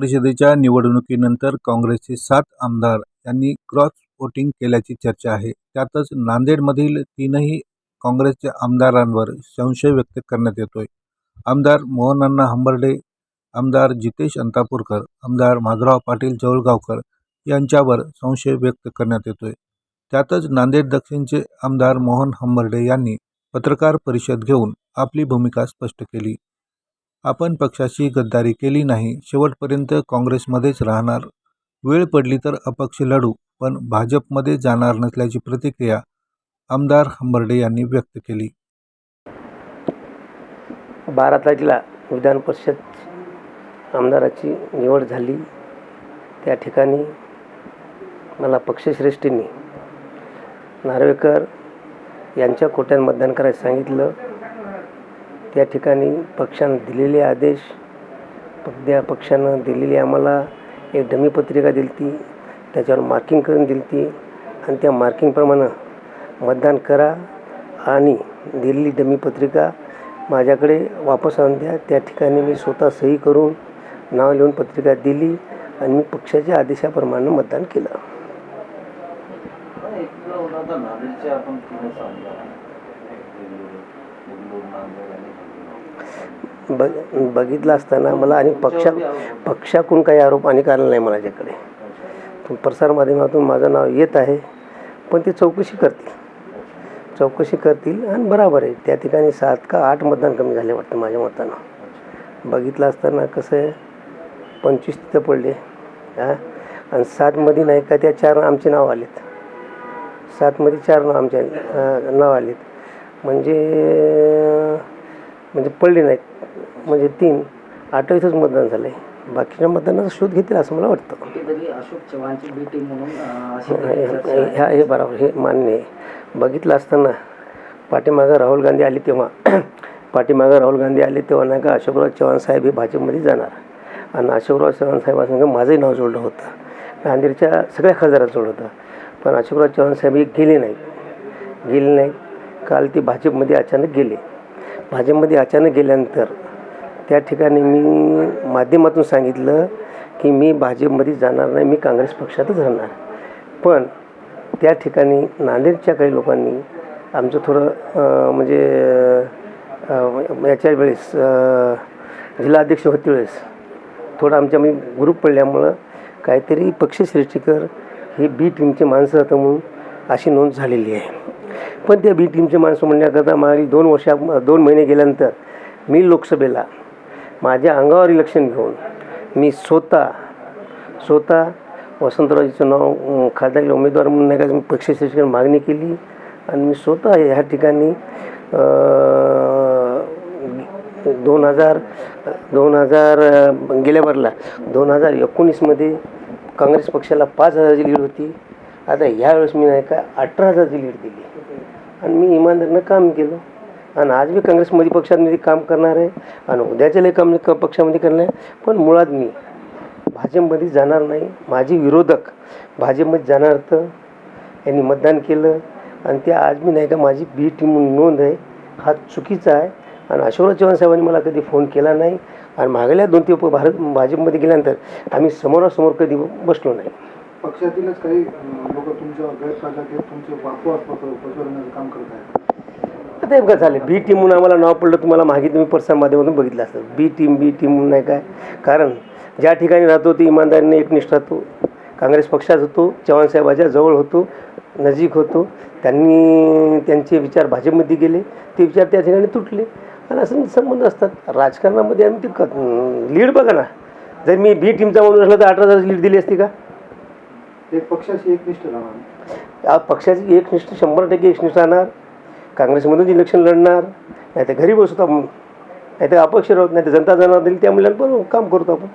परिषदेच्या निवडणुकीनंतर काँग्रेसचे सात आमदार यांनी क्रॉस वोटिंग केल्याची चर्चा आहे. त्यातच नांदेडमधील तीनही काँग्रेसच्या आमदारांवर संशय व्यक्त करण्यात येतोय. आमदार मोहनअण्णा हंबर्डे आमदार जितेश अंतापूरकर आमदार माधुराव पाटील जवळगावकर यांच्यावर संशय व्यक्त करण्यात येतोय. त्यातच नांदेड दक्षिणचे आमदार मोहन हंबर्डे यांनी पत्रकार परिषद घेऊन आपली भूमिका स्पष्ट केली. आपण पक्षाशी गद्दारी केली नाही शेवटपर्यंत काँग्रेसमध्येच राहणार. वेळ पडली तर अपक्ष लढू पण भाजपमध्ये जाणार नसल्याची प्रतिक्रिया आमदार हंबर्डे यांनी व्यक्त केली. बारा तारखेला विधान परिषद आमदाराची निवड झाली. त्या ठिकाणी मला पक्षश्रेष्ठींनी नार्वेकर यांच्या कोट्यात मतदान करायला सांगितलं. त्या ठिकाणी पक्षानं दिलेले आदेश त्या पक्षानं दिलेली आम्हाला एक डमी पत्रिका दिली ती त्याच्यावर मार्किंग करून दिली ती आणि त्या मार्किंगप्रमाणे मतदान करा आणि दिलेली डमी पत्रिका माझ्याकडे वापस आणून द्या. त्या ठिकाणी मी स्वतः सही करून नाव लिहून पत्रिका दिली आणि मी पक्षाच्या आदेशाप्रमाणे मतदान केलं. ब बघितलं असताना मला आणि पक्षा पक्षाकडून काही आरोप आणि कारण नाही माझ्याकडे पण प्रसारमाध्यमातून माझं नाव येत आहे पण ते चौकशी करतील. चौकशी करतील आणि बराबर आहे. त्या ठिकाणी सात का आठ मतदान कमी झाले वाटतं माझ्या मतानं. बघितलं असताना कसं आहे पंचवीस तिथं पडले. हां? आणि सातमध्ये नाही का त्या चार आमचे नाव आलेत. सातमध्ये चार नाव आमच्या नाव आलेत. म्हणजे म्हणजे पडले नाहीत. म्हणजे तीन आठवीतच मतदान झालं आहे बाकीच्या मतदानाचा शोध घेतील असं मला वाटतं. अशोक चव्हाणची बी टीम म्हणून हे. ह्या हे बरोबर हे मान्य आहे. बघितलं असताना पाठीमागं राहुल गांधी आले तेव्हा. पाठीमागं राहुल गांधी आले तेव्हा नाही का अशोकराव चव्हाण साहेब हे भाजपमध्ये जाणार. आणि अशोकराव चव्हाण साहेबांसंग माझंही नाव जोडलं होतं. नांदेडच्या सगळ्या खासदारात जोडलं होतं. पण अशोकराव चव्हाण साहेब हे गेले नाहीत. गेले नाहीत. काल ते भाजपमध्ये अचानक गेले. भाजपमध्ये अचानक गेल्यानंतर त्या ठिकाणी मी माध्यमातून सांगितलं की मी भाजपमध्ये जाणार नाही मी काँग्रेस पक्षातच राहणार. पण त्या ठिकाणी नांदेडच्या काही लोकांनी आमचं थोडं म्हणजे याच्या वेळेस अं, जिल्हाध्यक्ष होते वेळेस थोडं आमच्यामध्ये ग्रुप पडल्यामुळं काहीतरी पक्षश्रेष्ठीकर हे बी टीमचे माणसं होतं म्हणून अशी नोंद झालेली आहे. पण त्या बी टीमचे माणसं म्हणण्याकरता माझी दोन वर्षा दोन महिने गेल्यानंतर मी लोकसभेला माझ्या अंगावर इलेक्शन घेऊन मी स्वतः स्वतः वसंतरावजीचं नाव अं, खासदारी उमेदवार म्हणून नाही का मी पक्षश्रेष्ठीकडे मागणी केली आणि मी स्वतः ह्या ठिकाणी दोन हजार दोन हजार गेल्या भरला दोन हजार एकोणीसमध्ये काँग्रेस पक्षाला पाच हजाराची लीड होती. आता ह्यावेळेस मी नाही का अठरा हजाराची लीड दिली. आणि मी इमानदारीनं काम केलं. आणि आज मी काँग्रेसमध्ये पक्षामध्ये काम करणार आहे आणि उद्याच्यालाही काम क- पक्षामध्ये करणार आहे. पण मुळात मी भाजपमध्ये जाणार नाही. माझे विरोधक भाजपमध्ये जाणार तर यांनी मतदान केलं. आणि ते आज मी नाही का माझी बी टीम म्हणून नोंद आहे. हा चुकीचा आहे. आणि अशोकराव चव्हाण साहेबांनी मला कधी फोन केला नाही. आणि मागल्या दोन ते भारत भाजपमध्ये गेल्यानंतर आम्ही समोरासमोर कधी बसलो नाही. पक्षातीलच काही लोक तुमच्या गैरप्रकार घेत तुमचे वापवाद पसरवण्याचं काम करत आहेत. आता एवढं झालं. बी टीम म्हणून आम्हाला नाव पडलं तुम्हाला मागे तुम्ही पर्सन माध्यमातून बघितलं असतं. बी टीम बी टीम म्हणून नाही काय? कारण ज्या ठिकाणी राहतो ते इमानदारीने एकनिष्ठ राहतो. काँग्रेस पक्षात होतो चव्हाणसाहेबाच्या जवळ होतो नजीक होतो. त्यांनी त्यांचे विचार भाजपमध्ये गेले. ते विचार त्या ठिकाणी तुटले. आणि असं संबंध असतात. राजकारणामध्ये आम्ही ते लीड बघा ना. जर मी बी टीमचा म्हणून असलं तर अठरा हजार लीड दिली असती का? एक पक्षाशी एकनिष्ठ राहणार. या पक्षाची एकनिष्ठ शंभर टक्के एकनिष्ठ राहणार. काँग्रेसमधून इलेक्शन लढणार. नाही तर घरी बसतो आपण. नाही तर अपक्ष राहत नाही तर जनता जनावर दिली त्या मुलांना काम करतो आपण.